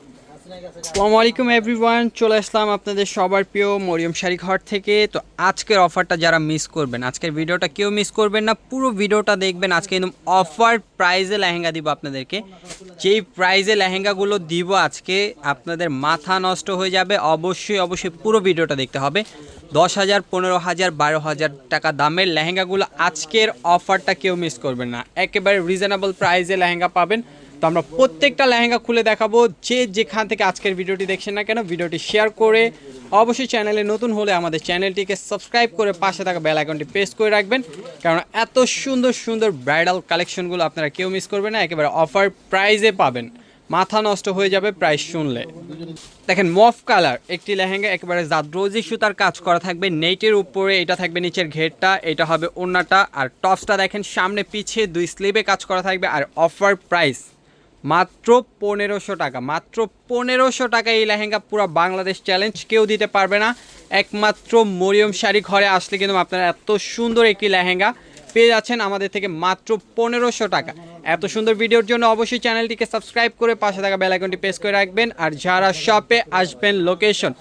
আসসালামু আলাইকুম এভরিওয়ান, চলে আসলাম আপনাদের সবার প্রিয় মরিয়ম শাড়ি ঘর থেকে। তো আজকের অফারটা যারা মিস করবেন, আজকের ভিডিওটা কেউ মিস করবেন না, পুরো ভিডিওটা দেখবেন। আজকে একদম অফার প্রাইজে লেহেঙ্গা দিব আপনাদেরকে। যেই প্রাইজে লেহেঙ্গাগুলো দিব আজকে, আপনাদের মাথা নষ্ট হয়ে যাবে। অবশ্যই অবশ্যই পুরো ভিডিওটা দেখতে হবে। দশ হাজার, পনেরো হাজার, বারো হাজার টাকা দামের লেহেঙ্গাগুলো আজকের অফারটা কেউ মিস করবেন না। একেবারে রিজনেবল প্রাইজে লেহেঙ্গা পাবেন। তো আমরা প্রত্যেকটা লেহেঙ্গা খুলে দেখাবো। যে যেখান থেকে আজকের ভিডিওটি দেখছেন না কেন, ভিডিওটি শেয়ার করে অবশ্যই চ্যানেলে নতুন হলে আমাদের চ্যানেলটিকে সাবস্ক্রাইব করে পাশে থাকা বেল আইকনটি প্রেস করে রাখবেন। কারণ এত সুন্দর সুন্দর ব্রাইডাল কালেকশনগুলো আপনারা কেউ মিস করবেন না, একেবারে অফার প্রাইজে পাবেন। মাথা নষ্ট হয়ে যাবে প্রাইস শুনলে। দেখেন মফ কালার একটি লেহেঙ্গা একেবারে জাদ্রোজি সুতার কাজ করা থাকবে। নেটের উপরে, এটা থাকবে নিচের ঘেরটা, এটা হবে ওড়নাটা। আর টপসটা দেখেন, সামনে পিছিয়ে দুই স্লিভে কাজ করা থাকবে। আর অফার প্রাইস মাত্র পনেরোশো টাকা, মাত্র পনেরোশো টাকা এই লেহেঙ্গা পুরো বাংলাদেশ চ্যালেঞ্জ কেউ দিতে পারবে না। একমাত্র মরিয়ম শাড়ি ঘরে আসলে কিন্তু আপনারা এত সুন্দর একটি লেহেঙ্গা পেয়ে যাচ্ছেন আমাদের থেকে মাত্র পনেরোশো টাকা। এত সুন্দর ভিডিওর জন্য অবশ্যই চ্যানেলটিকে সাবস্ক্রাইব করে পাশে থাকা বেল আইকনটি প্রেস করে রাখবেন। আর যারা শপে আসবেন location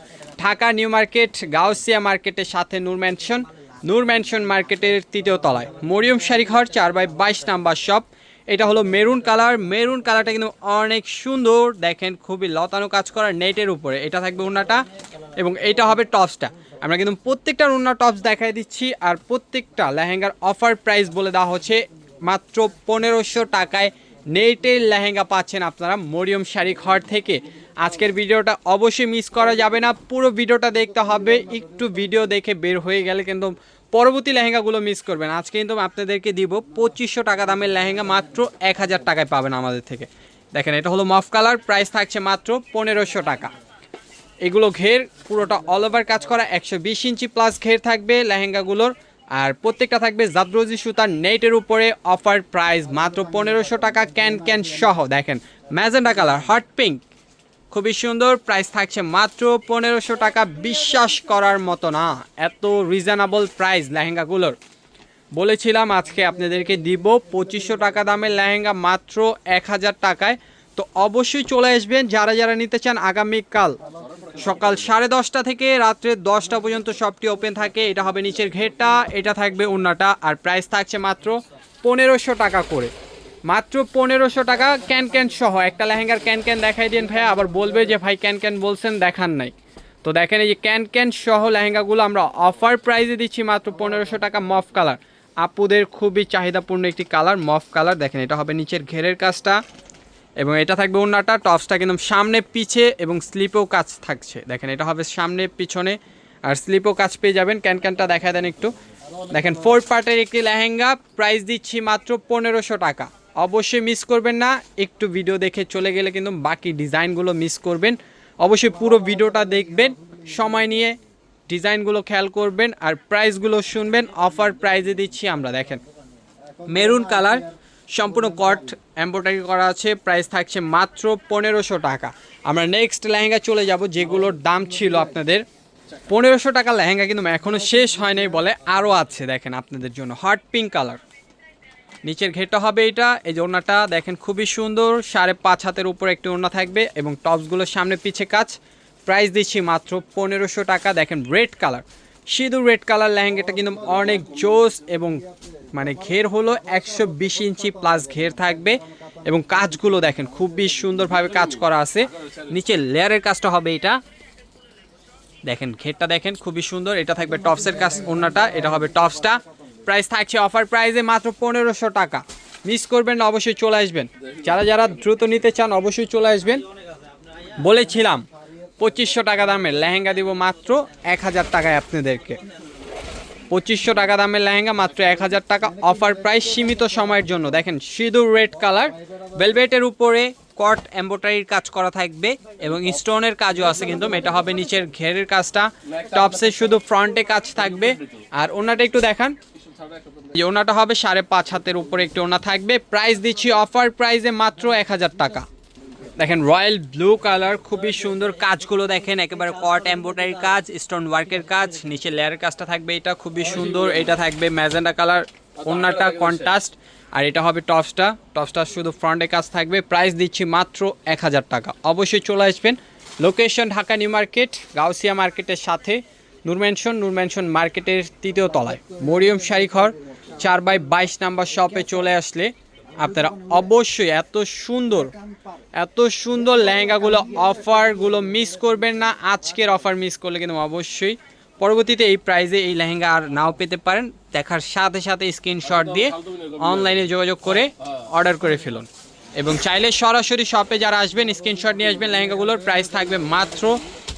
Dhaka new market Gausia মার্কেটের সাথে নূর ম্যানশন নূর ম্যানশন মার্কেটের তৃতীয় তলায়। মরিয়ম শাড়ি ঘর চার বাই বাইশ নাম্বার শপ এটা হলো মেরুন কালার। মেরুন কালারটা কিন্তু অনেক সুন্দর। দেখেন খুবই লতানো কাজ করা নেটের উপরে। এটা থাকবে উন্নাটা এবং এটা হবে টপসটা। আমরা কিন্তু প্রত্যেকটা উন্না টপস দেখাই দিচ্ছি আর প্রত্যেকটা লেহেঙ্গার অফার প্রাইস বলে দেওয়া হচ্ছে। মাত্র পনেরোশো টাকায় নেটের লেহেঙ্গা পাচ্ছেন আপনারা মরিয়ম শাড়ি ঘর থেকে। আজকের ভিডিওটা অবশ্যই মিস করা যাবে না। পুরো ভিডিওটা দেখতে হবে। একটু ভিডিও দেখে বের হয়ে গেলে কিন্তু পরবর্তী লেহেঙ্গাগুলো মিস করবেন। আজকে কিন্তু আপনাদেরকে দিব পঁচিশশো টাকা দামের লেহেঙ্গা, মাত্র এক হাজার টাকায় পাবেন আমাদের থেকে। দেখেন, এটা হলো মফ কালার প্রাইস থাকছে মাত্র পনেরোশো টাকা। এগুলো ঘের, পুরোটা অল ওভার কাজ করা, একশো বিশ ইঞ্চি প্লাস ঘের থাকবে লেহেঙ্গাগুলোর। আর প্রত্যেকটা থাকবে জাদ্রোজি সুতার নেটের উপরে অফার প্রাইস মাত্র পনেরোশো টাকা ক্যান ক্যান সহ। দেখেন, ম্যাজেন্ডা কালার হট পিঙ্ক খুবই সুন্দর। প্রাইস থাকছে মাত্র পনেরোশো টাকা। বিশ্বাস করার মতো না। এত রিজনেবল প্রাইস লেহেঙ্গাগুলোর। বলেছিলাম আজকে আপনাদেরকে দিব পঁচিশশো টাকা দামের লেহেঙ্গা মাত্র এক হাজার টাকায়। তো অবশ্যই চলে আসবেন যারা যারা নিতে চান আগামীকাল সকাল সাড়ে দশটা থেকে রাত্রে দশটা পর্যন্ত শপটি ওপেন থাকে। এটা হবে নিচের ঘেরটা, এটা থাকবে উন্নাটা। আর প্রাইস থাকছে মাত্র পনেরোশো টাকা করে। মাত্র পনেরোশো টাকা ক্যান ক্যান সহ। একটা লেহেঙ্গার ক্যান ক্যান দেখাই দিন ভাই আবার বলবে যে ভাই ক্যান ক্যান বলছেন, দেখান নাই। তো দেখেন এই যে ক্যান ক্যান সহ লেহেঙ্গাগুলো আমরা অফার প্রাইসে দিচ্ছি মাত্র পনেরোশো টাকা মফ কালার আপুদের খুবই চাহিদাপূর্ণ একটি কালার মফ কালার দেখেন, এটা হবে নিচের ঘেরের কাজটা এবং এটা থাকবে ওড়নাটা, টপসটা কিন্তু সামনে পিছে এবং স্লিপেও কাজ থাকছে। দেখেন, এটা হবে সামনে, পিছনে, আর স্লিপও কাজ পেয়ে যাবেন। ক্যান ক্যানটা দেখা দেন একটু। দেখেন ফোর পার্টের একটি লেহেঙ্গা প্রাইস দিচ্ছি মাত্র পনেরোশো টাকা। অবশ্যই মিস করবেন না। একটু ভিডিও দেখে চলে গেলে কিন্তু বাকি ডিজাইনগুলো মিস করবেন। অবশ্যই পুরো ভিডিওটা দেখবেন, সময় নিয়ে ডিজাইনগুলো খেয়াল করবেন আর প্রাইসগুলো শুনবেন। অফার প্রাইজে দিচ্ছি আমরা, দেখেন। মেরুন কালার সম্পূর্ণ কট এম্ব্রয়ডারি করা আছে। প্রাইস থাকছে মাত্র পনেরোশো টাকা। আমরা নেক্সট লেহেঙ্গা চলে যাব, যেগুলোর দাম ছিল আপনাদের পনেরোশো টাকা লেহেঙ্গা কিন্তু এখনও শেষ হয় নাই বলে আরও আছে, দেখেন আপনাদের জন্য। হট পিঙ্ক কালার নিচের ঘেরটা হবে এটা। এই যে ওড়নাটা দেখেন খুবই সুন্দর। সাড়ে পাঁচ হাতের উপর একটি ওড়না থাকবে এবং টপসগুলোর সামনে পিছে কাজ। প্রাইস দিচ্ছি মাত্র পনেরোশো টাকা। দেখেন রেড কালার। সিঁদুর রেড কালার, লেহেঙ্গাটা কিন্তু অনেক জোস এবং মানে ঘের হলো একশো বিশ ইঞ্চি প্লাস ঘের থাকবে এবং কাজগুলো দেখেন খুবই সুন্দরভাবে কাজ করা আছে। নিচে লেয়ারের কাজটা হবে এটা। দেখেন ঘেরটা দেখেন খুবই সুন্দর। এটা থাকবে টপসের কাজ ওড়নাটা, এটা হবে টপসটা। প্রাইস থাকছে অফার প্রাইসে মাত্র পনেরোশো টাকা। মিস করবেন না, অবশ্যই চলে আসবেন। যারা যারা দ্রুত নিতে চান, অবশ্যই চলে আসবেন। বলেছিলাম, পঁচিশশো টাকা দামের লেহেঙ্গা দিব মাত্র এক হাজার টাকায় আপনাদেরকে। পঁচিশশো টাকা দামের লেহেঙ্গা মাত্র এক হাজার টাকা অফার প্রাইস সীমিত সময়ের জন্য। দেখেন, সিঁদুর রেড কালার ভেলভেটের উপরে কট এম্ব্রয়ডারির কাজ করা থাকবে এবং স্টোনের কাজও আছে কিন্তু, এটা হবে নিচের ঘেরের কাজটা। টপসে শুধু ফ্রন্টে কাজ থাকবে। আর ওনাটা একটু দেখান। ওনাটা হবে সাড়ে পাঁচ হাতের উপরে একটি ওনা থাকবে। প্রাইস দিচ্ছি, অফার প্রাইসে মাত্র এক হাজার টাকা। দেখেন, রয়্যাল ব্লু কালার, খুবই সুন্দর কাজগুলো দেখেন, একেবারে কট এম্ব্রয়ডারি কাজ, স্টোন ওয়ার্কের কাজ, নিচে লেয়ারের কাজটা থাকবে এটা, খুবই সুন্দর, এটা থাকবে ম্যাজেন্ডা কালার ওনাটা কন্ট্রাস্ট, আর এটা হবে টপসটা টপসটা শুধু ফ্রন্টে কাজ থাকবে, প্রাইস দিচ্ছি মাত্র এক হাজার টাকা। অবশ্যই চলে আসবেন, location Dhaka new market, Gausia মার্কেটের সাথে। নুরমেনশন নুরমেনশন মার্কেটের তৃতীয় তলায়। মরিয়ম শাড়িঘর চার বাই বাইশ নাম্বার শপে চলে আসলে আপনারা অবশ্যই এত সুন্দর এত সুন্দর লেহেঙ্গাগুলো, অফারগুলো মিস করবেন না। আজকের অফার মিস করলে কিন্তু অবশ্যই পরবর্তীতে এই প্রাইজে এই লেহেঙ্গা আর নাও পেতে পারেন। দেখার সাথে সাথে স্ক্রিনশট দিয়ে অনলাইনে যোগাযোগ করে অর্ডার করে ফেলুন। এবং চাইলে সরাসরি শপে যারা আসবেন, স্ক্রিনশট নিয়ে আসবেন লেহেঙ্গাগুলোর, প্রাইস থাকবে মাত্র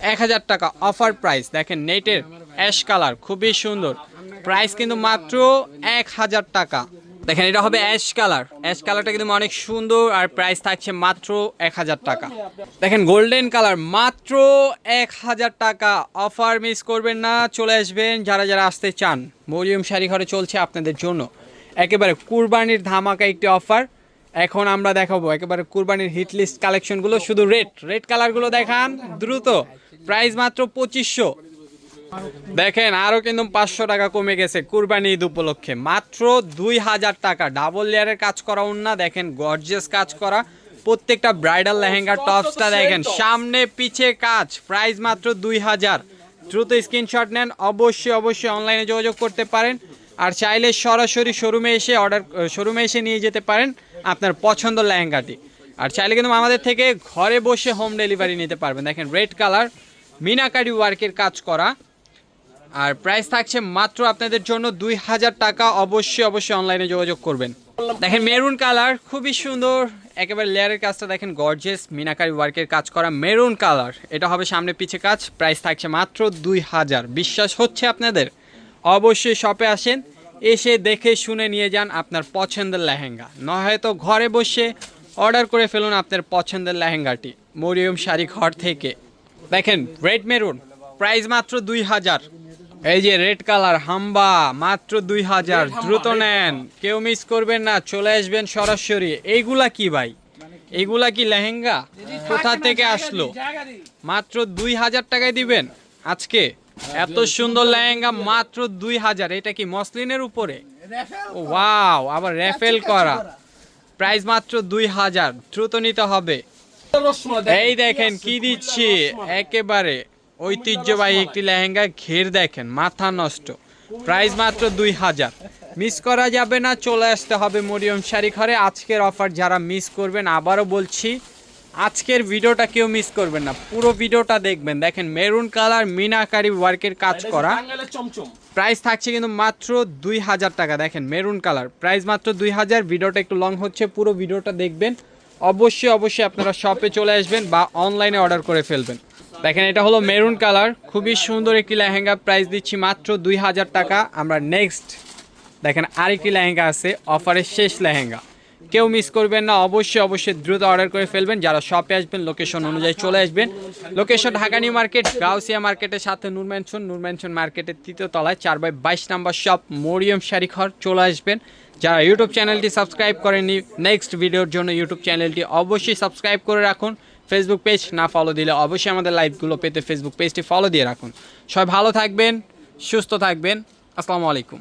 এক হাজার টাকা অফার প্রাইস। দেখেন নেটের অ্যাশ কালার, খুবই সুন্দর। প্রাইস কিন্তু মাত্র এক হাজার টাকা। দেখেন, এটা হবে অ্যাশ কালার। অ্যাশ কালারটা কিন্তু অনেক সুন্দর আর প্রাইস থাকছে মাত্র এক হাজার টাকা। দেখেন, গোল্ডেন কালার, মাত্র এক হাজার টাকা। অফার মিস করবেন না, চলে আসবেন যারা যারা আসতে চান। মরিয়ম শাড়ি ঘরে চলছে আপনাদের জন্য। একেবারে কুরবানির ধামাকা একটি অফার। এখন আমরা দেখাবো, একেবারে কুরবানির হিট লিস্ট কালেকশনগুলো শুধু রেড রেড কালারগুলো দেখান, দ্রুত। প্রাইস মাত্র পঁচিশশো। দেখেন আরও কিন্তু পাঁচশো টাকা কমে গেছে কুরবানি ঈদ উপলক্ষে। মাত্র দুই হাজার টাকা। ডাবল লেয়ারের কাজ করা না দেখেন গর্জিয়াস কাজ করা। প্রত্যেকটা ব্রাইডাল লেহেঙ্গার টপসটা দেখেন, সামনে পিছে কাজ প্রাইস মাত্র দুই হাজার। দ্রুত স্ক্রিনশট নেন, অবশ্যই অবশ্যই অনলাইনে যোগাযোগ করতে পারেন। আর চাইলে সরাসরি শোরুমে এসে অর্ডার শোরুমে এসে নিয়ে যেতে পারেন। আপনার পছন্দ লেহেঙ্গাটি। আর চাইলে কিন্তু আমাদের থেকে ঘরে বসে হোম ডেলিভারি নিতে পারবেন। দেখেন রেড কালার মিনাকারি ওয়ার্কের কাজ করা। আর প্রাইস থাকছে মাত্র আপনাদের জন্য দুই হাজার টাকা। অবশ্যই অবশ্যই অনলাইনে যোগাযোগ করবেন। দেখেন মেরুন কালার খুবই সুন্দর। একেবারে লেয়ারের কাজটা দেখেন গর্জেস মিনাকারি ওয়ার্কের কাজ করা মেরুন কালার এটা হবে সামনে পিছে কাজ। প্রাইস থাকছে মাত্র দুই হাজার। বিশ্বাস হচ্ছে আপনাদের? অবশ্যই শপে আসেন। এসে দেখে শুনে নিয়ে যান আপনার পছন্দের লেহেঙ্গা। নয়তো ঘরে বসে অর্ডার করে ফেলুন আপনার পছন্দের লেহেঙ্গাটি। মরিয়ম শাড়ি ঘর থেকে। দেখেন রেড মেরুন প্রাইস মাত্র দুই হাজার। এই যে রেড কালার হাম্বা মাত্র দুই হাজার। দ্রুত নেন। কেউ মিস করবেন না চলে আসবেন সরাসরি। এইগুলা কি ভাই? এইগুলা কি লেহেঙ্গা? কোথা থেকে আসলো? মাত্র দুই হাজার টাকায় দিবেন আজকে। এত সুন্দর লেহেঙ্গা মাত্র দুই হাজার এটা কি মসলিনের উপরে? ওয়াও আবার রেফেল করা। প্রাইস মাত্র দুই হাজার দ্রুত নিতে হবে। এই দেখেন কি দিচ্ছি একেবারে ঐতিহ্যবাহী একটি লেহেঙ্গা ঘের দেখেন মাথা নষ্ট। প্রাইস মাত্র দুই হাজার। মিস করা যাবে না চলে আসতে হবে মরিয়ম শাড়ি ঘরে আজকের অফার যারা মিস করবেন আবারও বলছি আজকের ভিডিওটা কেউ মিস করবেন না। পুরো ভিডিওটা দেখবেন। দেখেন মেরুন কালার মিনাকারি ওয়ার্কের কাজ করা। প্রাইস থাকছে কিন্তু মাত্র দুই হাজার টাকা। দেখেন মেরুন কালার প্রাইস মাত্র দুই হাজার। ভিডিওটা একটু লং হচ্ছে। পুরো ভিডিওটা দেখবেন। অবশ্যই অবশ্যই আপনারা শপে চলে আসবেন বা অনলাইনে অর্ডার করে ফেলবেন। দেখেন এটা হলো মেরুন কালার খুবই সুন্দর একটি লেহেঙ্গা। প্রাইস দিচ্ছি মাত্র দুই হাজার টাকা। আমরা নেক্সট দেখেন আরেকটি লেহেঙ্গা আছে। অফারের শেষ লেহেঙ্গা। কেউ মিস করবেন না, অবশ্যই অবশ্যই দ্রুত অর্ডার করে ফেলবেন। যারা শপে আসবেন লোকেশন অনুযায়ী চলে আসবেন। Location Dhaka new market Gausia মার্কেটের সাথে নূর ম্যানশন নূর ম্যানশন মার্কেটের তৃতীয় তলায় চার বাই বাইশ নাম্বার শপ মরিয়ম শাড়িঘর চলে আসবেন। যারা ইউটিউব চ্যানেলটি সাবস্ক্রাইব করেননি নেক্সট ভিডিওর জন্য ইউটিউব চ্যানেলটি অবশ্যই সাবস্ক্রাইব করে রাখুন। ফেসবুক পেজ না ফলো দিলে অবশ্যই আমাদের লাইভগুলো পেতে ফেসবুক পেজটি ফলো দিয়ে রাখুন। সবাই ভালো থাকবেন, সুস্থ থাকবেন। আসসালামু আলাইকুম।